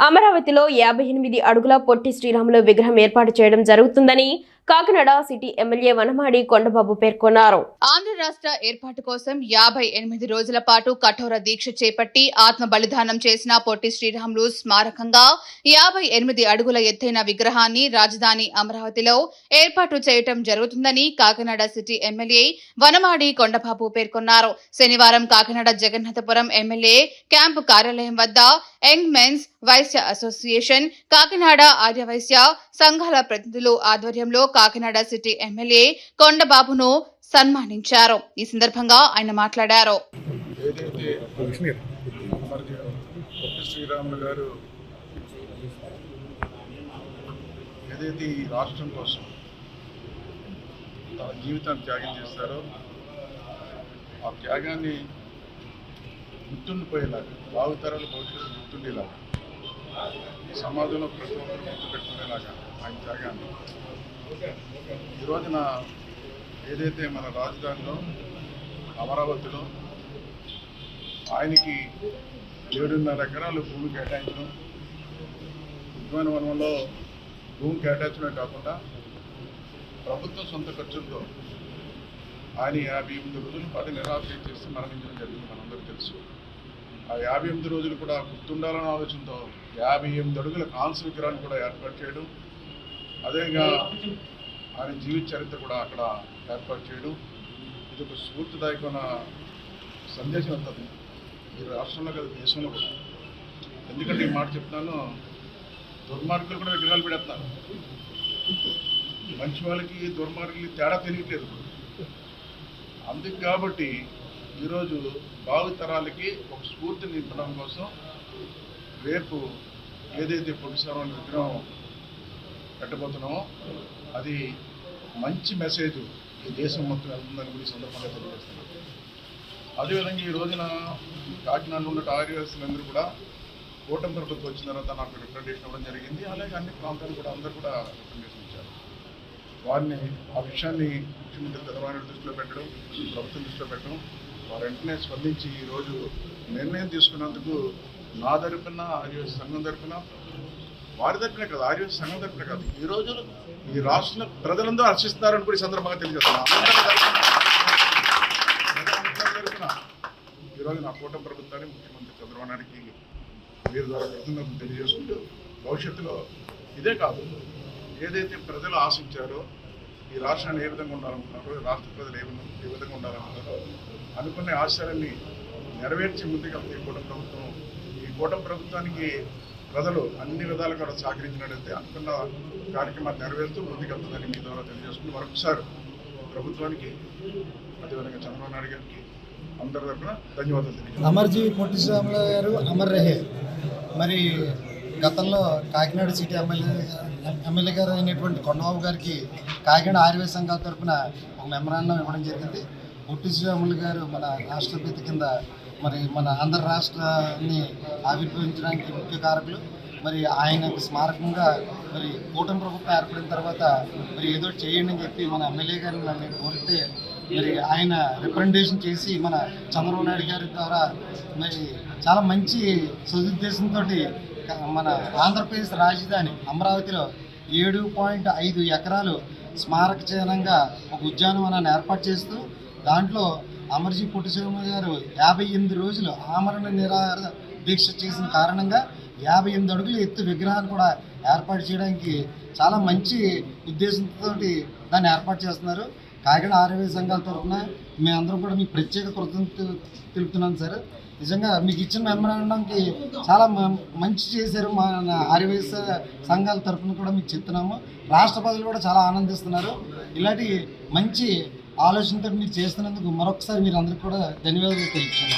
అమరావతిలో యాభై ఎనిమిది అడుగుల పొట్టి శ్రీరాములు విగ్రహం ఏర్పాటు చేయడం జరుగుతుందని కాకినాడ సిటీ ఎమ్మెల్యే వనమాడి కొండబాబు పేర్కొన్నారు. ఆంధ్ర రాష్ట్ర ఏర్పాటు కోసం యాభై ఎనిమిది రోజుల పాటు కఠోర దీక్ష చేపట్టి ఆత్మ బలిదానం చేసిన పొట్టి శ్రీరాములు స్మారకంగా యాభై ఎనిమిది అడుగుల ఎత్తైన విగ్రహాన్ని రాజధాని అమరావతిలో ఏర్పాటు చేయటం జరుగుతుందని కాకినాడ సిటీ ఎమ్మెల్యే వనమాడి కొండబాబు పేర్కొన్నారు. శనివారం కాకినాడ జగన్నాథపురం ఎమ్మెల్యే క్యాంపు కార్యాలయం వద్ద young men's Vaishya association Kakinada Aryavaishya సంఘాల ప్రతినిధులు ఆధ్వర్యంలో కాకినాడ సిటీ ఎమ్మెల్యే కొండబాబును సన్మానించారు. ఈ సందర్భంగా ఆయన మాట్లాడారు. శ్రీరాములు గారు ఏదైతే ఈ రాష్ట్రం కోసం తన జీవితాన్ని త్యాగం చేస్తారో ఆ త్యాగాన్ని గుర్తుండిపోయేలాగా భావితరాల భవిష్యత్తు గుర్తుండేలాగా సమాజంలో ప్రతి ఒక్కరు గుర్తుపెట్టుకునేలాగా ఆయన త్యాగాన్ని ఈ రోజున ఏదైతే మన రాజధానిలో అమరావతిలో ఆయనకి ఏడున్నర ఎకరాలు భూమి కేటాయించడం ఉద్యానవనంలో భూమి కేటాయించడమే కాకుండా ప్రభుత్వం సొంత ఖర్చులతో ఆయన యాభై ఎనిమిది రోజుల పాటు నిరాశ్రయం చేసి మరణించడం జరిగింది మనందరికీ తెలుసు. ఆ యాభై ఎనిమిది రోజులు కూడా గుర్తుండాలనే ఆలోచనతో యాభై ఎనిమిది అడుగుల కాన్స్ విగ్రహాన్ని కూడా ఏర్పాటు చేయడం అదేగా ఆయన జీవిత చరిత్ర కూడా అక్కడ ఏర్పాటు చేయడం ఇది ఒక స్ఫూర్తిదాయకమైన సందేశం అవుతుంది ఈ రాష్ట్రంలో కదా దేశంలో కూడా. ఎందుకంటే ఈ మాట చెప్తున్నాను దుర్మార్గులు కూడా విగ్రహాలు పెడతారు మంచి వాళ్ళకి దుర్మార్గులకి తేడా తెలియట్లేదు. అందుకు కాబట్టి ఈరోజు భావితరాలకి ఒక స్ఫూర్తిని ఇవ్వడం కోసం రేపు ఏదైతే పొడిసారని విగ్రహం పెట్టబోతున్నామో. అది మంచి మెసేజ్ ఈ దేశం మొత్తం వెళ్తుందని కూడా ఈ సందర్భంగా తెలియజేస్తున్నాను. అదేవిధంగా ఈ రోజున కాకినాడలో ఉన్న ఆర్యవేస్తులందరూ కూడా కూటమి ప్రభుత్వం వచ్చిన తర్వాత నాకు రిప్రజెంటేషన్ ఇవ్వడం జరిగింది. అలాగే అన్ని ప్రాంతాలు కూడా అందరూ కూడా రిప్రజెంటేషన్ ఇచ్చారు. వారిని ఆ విషయాన్ని ముఖ్యమంత్రి చంద్రబాబు దృష్టిలో పెట్టడం ప్రభుత్వం దృష్టిలో పెట్టడం వారు వెంటనే స్పందించి ఈరోజు నిర్ణయం తీసుకున్నందుకు నా తరపున ఆర్య సంఘం తరపున వారి తరపునే కాదు ఆర్య సంఘం తరపున కాదు. ఈ రోజు ఈ రాష్ట్ర ప్రజలందరూ హర్షిస్తున్నారని కూడా ఈ సందర్భంగా తెలియజేస్తున్నా ఈరోజు నా కూటమి ప్రభుత్వాన్ని ముఖ్యమంత్రి చంద్రబాబు నాయుడికి వీరి ద్వారా కృతజ్ఞతలు తెలియజేసుకుంటూ భవిష్యత్తులో ఇదే కాదు ఏదైతే ప్రజలు ఆశించారో ఈ రాష్ట్రాన్ని ఏ విధంగా ఉండాలనుకున్నారో రాష్ట్ర ప్రజలు ఏ విధంగా ఏ విధంగా ఉండాలనుకున్నారో అనుకునే ఆశయాలన్నీ నెరవేర్చి ముందుకు ఈ కూటమి ప్రభుత్వం. ఈ కూటమి ప్రభుత్వానికి ప్రజలు అన్ని విధాలుగా కూడా సహకరించినట్లయితే అనుకున్న కార్యక్రమాన్ని నెరవేరుతూ ముందుకెళ్తుందని మీ ద్వారా తెలియజేసుకుని మరొకసారి ప్రభుత్వానికి అదేవిధంగా చంద్రబాబు నాయుడు గారికి అందరి తరఫున ధన్యవాదాలు తెలియజేస్తాను అమర్జీ పొట్టి శ్రీరాములు గారు అమర్ రహే. మరి గతంలో కాకినాడ సిటీ ఎమ్మెల్యే ఎమ్మెల్యే గారు అయినటువంటి కొండబాబు గారికి కాకినాడ ఆర్వే సంఘాల తరఫున ఒక మెమరాండం ఇవ్వడం జరిగింది. పొట్టి శ్రీరాములు గారు మన రాష్ట్రపతి కింద మరి మన ఆంధ్ర రాష్ట్రాన్ని ఆవిర్భవించడానికి ముఖ్య కారకులు. మరి ఆయనకు స్మారకంగా మరి కూటమి ప్రభుత్వం ఏర్పడిన తర్వాత మరి ఏదో చేయండి అని చెప్పి మన ఎమ్మెల్యే గారిని నన్ను కోరితే మరి ఆయన రిప్రజెంటేషన్ చేసి మన చంద్రబాబు నాయుడు గారి ద్వారా మరి చాలా మంచి సదుద్దేశంతో మన ఆంధ్రప్రదేశ్ రాజధాని అమరావతిలో ఏడు పాయింట్ ఐదు ఎకరాలు స్మారక చిహ్నంగా ఒక ఉద్యానవనాన్ని ఏర్పాటు చేస్తూ దాంట్లో అమర్జీ పుట్టిశ్రీమ గారు యాభై ఎనిమిది రోజులు ఆమరణ నిరాహార దీక్ష చేసిన కారణంగా యాభై ఎనిమిది అడుగులు ఎత్తు విగ్రహాన్ని కూడా ఏర్పాటు చేయడానికి చాలా మంచి ఉద్దేశంతో దాన్ని ఏర్పాటు చేస్తున్నారు. కాకినాడ ఆరోగ్య సంఘాల తరఫున మేమందరం కూడా మీకు ప్రత్యేక కృతజ్ఞత తెలుపుతున్నాను సార్. నిజంగా మీకు ఇచ్చిన మెమరాండంకి చాలా మ- మంచి చేశారు మా ఆర్యవైశ్య సంఘాల తరఫున కూడా మీకు చెప్తున్నాము. రాష్ట్ర ప్రజలు కూడా చాలా ఆనందిస్తున్నారు. ఇలాంటి మంచి ఆలోచనతో మీరు చేస్తున్నందుకు మరొకసారి మీరు అందరికీ కూడా ధన్యవాదాలు తెలుపుతున్నాను.